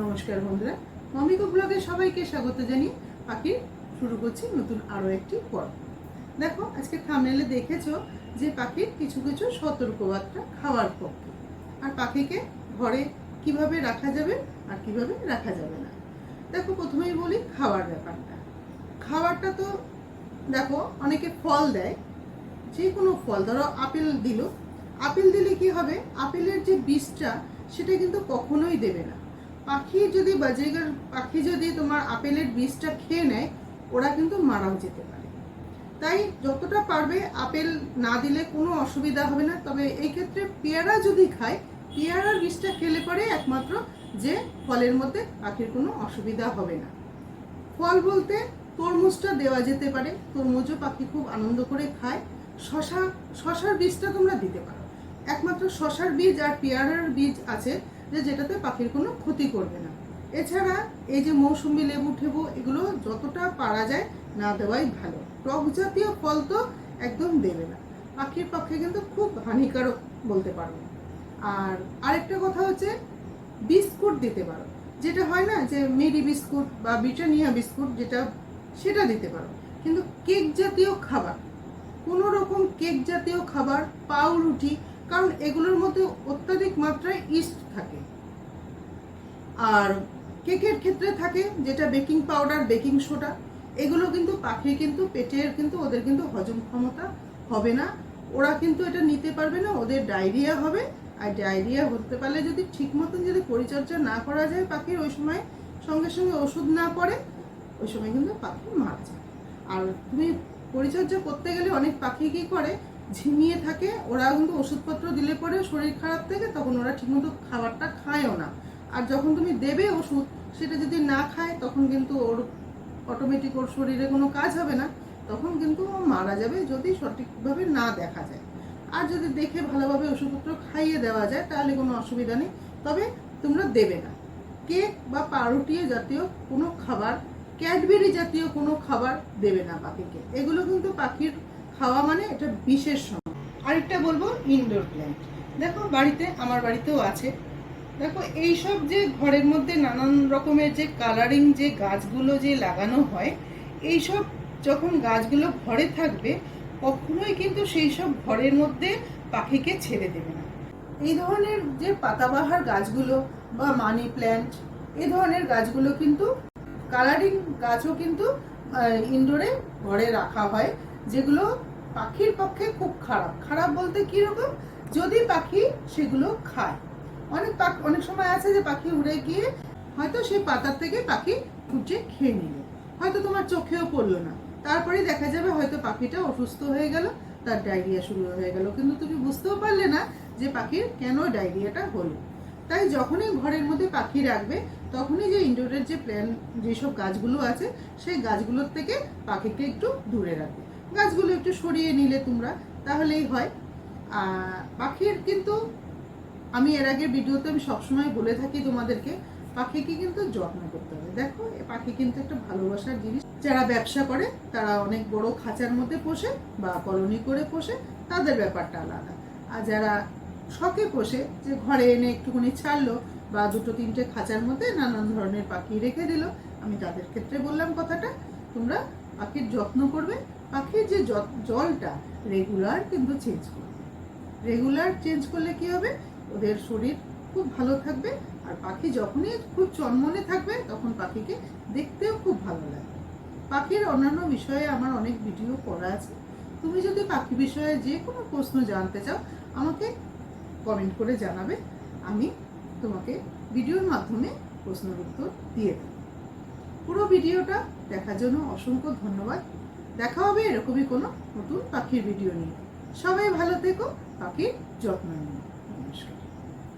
নমস্কার বন্ধুরা। মমিকো ব্লগে সবাইকে স্বাগত জানিয়ে পাখির শুরু করছি নতুন আরও একটি পর্ব। দেখো, আজকে থামনেলে দেখেছ যে পাখির কিছু কিছু সতর্কবার্তা খাওয়ার পক্ষে। আর পাখিকে ঘরে কীভাবে রাখা যাবে আর কীভাবে রাখা যাবে না। দেখো, প্রথমেই বলি খাওয়ার ব্যাপারটা। খাওয়ারটা তো দেখো, অনেকে ফল দেয়, যে কোনো ফল। ধরো, আপেল দিল। আপেল দিলে কি হবে? আপেলের যে বীজটা সেটা কিন্তু কখনোই দেবে না। পাখি যদি বাজেগার পাখি যদি তোমার আপেলের বীজটা খেয়ে নেয়, ওরা কিন্তু মারাও যেতে পারে। তাই যতটা পারবে আপেল না দিলে কোনো অসুবিধা হবে না। তবে এই ক্ষেত্রে পেয়ারা যদি খায়, পেয়ারার বীজটা খেলে পরে একমাত্র যে ফলের মধ্যে পাখির কোনো অসুবিধা হবে না। ফল বলতে তরমুজটা দেওয়া যেতে পারে। তরমুজও পাখি খুব আনন্দ করে খায়। শশা, শশার বীজটা তোমরা দিতে পারো। একমাত্র শশার বীজ আর পেয়ারার বীজ আছে। যে যেটাতে পাখির কোনো ক্ষতি করবে না। এছাড়া এই যে মৌসুমি লেবু ঠেবু, এগুলো যতটা পারা যায় না দেওয়াই ভালো। টক জাতীয় ফল তো একদম দেবে না। পাখির পক্ষে কিন্তু খুব হানিকারক বলতে পারো। আর আরেকটা কথা হচ্ছে, বিস্কুট দিতে পারো। যেটা হয় না যে মেরি বিস্কুট বা ব্রিটানিয়া বিস্কুট যেটা, সেটা দিতে পারো। কিন্তু কেক জাতীয় খাবার, কোনো রকম কেক জাতীয় খাবার, পাউরুটি কারণ এগুলোর মধ্যে অত্যাধিক মাত্রায় ইস্ট থাকে। আর কেকের ক্ষেত্রে থাকে, যেটা বেকিং পাউডার, বেকিং সোডা, এগুলো কিন্তু পাখি কিন্তু, পেটের কিন্তু, ওদের কিন্তু হজম ক্ষমতা হবে না। ওরা কিন্তু এটা নিতে পারবে না, ওদের ডায়রিয়া হবে। আর ডায়রিয়া হতে পারলে যদি ঠিক মতন যদি পরিচর্যা না করা যায় পাখির, ওই সময় সঙ্গে সঙ্গে ওষুধ না পড়ে, ওই সময় কিন্তু পাখি মারা যায়। আর তুমি পরিচর্যা করতে গেলে অনেক পাখি কি করে ঝিমিয়ে থাকে ওরা কিন্তু ওষুধপত্র দিলে পরে শরীর খারাপ থেকে তখন ওরা ঠিকমতো খাবারটা খায়ও না। আর যখন তুমি দেবে ওষুধ, সেটা যদি না খায়, তখন কিন্তু ওর অটোমেটিক ওর শরীরে কোনো কাজ হবে না। তখন কিন্তু ও মারা যাবে যদি সঠিকভাবে না দেখা যায়। আর যদি দেখে ভালোভাবে ওষুধপত্র খাইয়ে দেওয়া যায়, তাহলে কোনো অসুবিধা নেই। তবে তোমরা দেবে না। কেক বা পাউরুটি জাতীয় কোনো খাবার, ক্যাডবেরি জাতীয় কোনো খাবার দেবে না পাখিকে। এগুলো কিন্তু পাখির খাওয়া মানে এটা বিশেষ সময়। আরেকটা বলব ইনডোর প্ল্যান্ট দেখো, বাড়িতে, আমার বাড়িতেও আছে। দেখো, এইসব যে ঘরের মধ্যে নানান রকমের যে কালারিং যে গাছগুলো যে লাগানো হয়, এইসব যখন গাছগুলো ঘরে থাকবে, কখনোই কিন্তু সেই সব ঘরের মধ্যে পাখিকে ছেড়ে দেবে না। এই ধরনের যে পাতাবাহার গাছগুলো বা মানি প্ল্যান্ট এই ধরনের গাছগুলো কিন্তু কালারিং গাছও কিন্তু ইনডোরে ঘরে রাখা হয়। যেগুলো পাখির পক্ষে খুব খারাপ। খারাপ বলতে কীরকম যদি পাখি সেগুলো খায়। অনেক পাখি অনেক সময় আছে যে পাখি উড়ে গিয়ে হয়তো সেই পাতার থেকে পাখি খুঁজে খেয়ে নিল। হয়তো তোমার চোখেও পড়ল না। তারপরে দেখা যাবে হয়তো পাখিটা অসুস্থ হয়ে গেল, তার ডায়রিয়া শুরু হয়ে গেল। কিন্তু তুমি বুঝতেও পারলে না যে পাখির কেন ডায়রিয়াটা হলো। তাই যখনই ঘরের মধ্যে পাখি রাখবে, তখনই যে ইনডোরের যে প্ল্যান যেসব গাছগুলো আছে, সেই গাছগুলোর থেকে পাখিকে একটু দূরে রাখবে। গাছগুলো একটু সরিয়ে নিলে তোমরা, তাহলেই হয়। আর পাখির কিন্তু, আমি এর আগের ভিডিওতে আমি সবসময় বলে থাকি তোমাদেরকে, পাখিকে কিন্তু যত্ন করতে হবে। দেখো, এ পাখি কিন্তু একটা ভালোবাসার জিনিস। যারা ব্যবসা করে, তারা অনেক বড় খাঁচার মধ্যে পোষে বা কলোনি করে পোষে, তাদের ব্যাপারটা আলাদা। আর যারা শখে পোষে, যে ঘরে এনে একটুখানি ছাড়লো বা দুটো তিনটে খাঁচার মধ্যে নানান ধরনের পাখি রেখে দিল, আমি তাদের ক্ষেত্রে বললাম কথাটা, তোমরা পাখির যত্ন করবে পাখির যে জলটা রেগুলার কিন্তু চেঞ্জ করবে। রেগুলার চেঞ্জ করলে কি হবে? ওদের শরীর খুব ভালো থাকবে আর পাখি যখনই খুব চনমনে থাকবে, তখন পাখিকে দেখতেও খুব ভালো লাগবে। পাখির অন্যান্য বিষয়ে আমার অনেক ভিডিও করা আছে। তুমি যদি পাখি বিষয়ে যে কোনো প্রশ্ন জানতে চাও, আমাকে কমেন্ট করে জানাবে। আমি তোমাকে ভিডিওর মাধ্যমে প্রশ্নের উত্তর দিয়ে দেব। পুরো ভিডিওটা দেখার জন্য অসংখ্য ধন্যবাদ। দেখা হবে এরকমই কোনো নতুন পাখির ভিডিও নিয়ে। সবাই ভালো থেকো, পাখির যত্ন নিয়ে নমস্কার।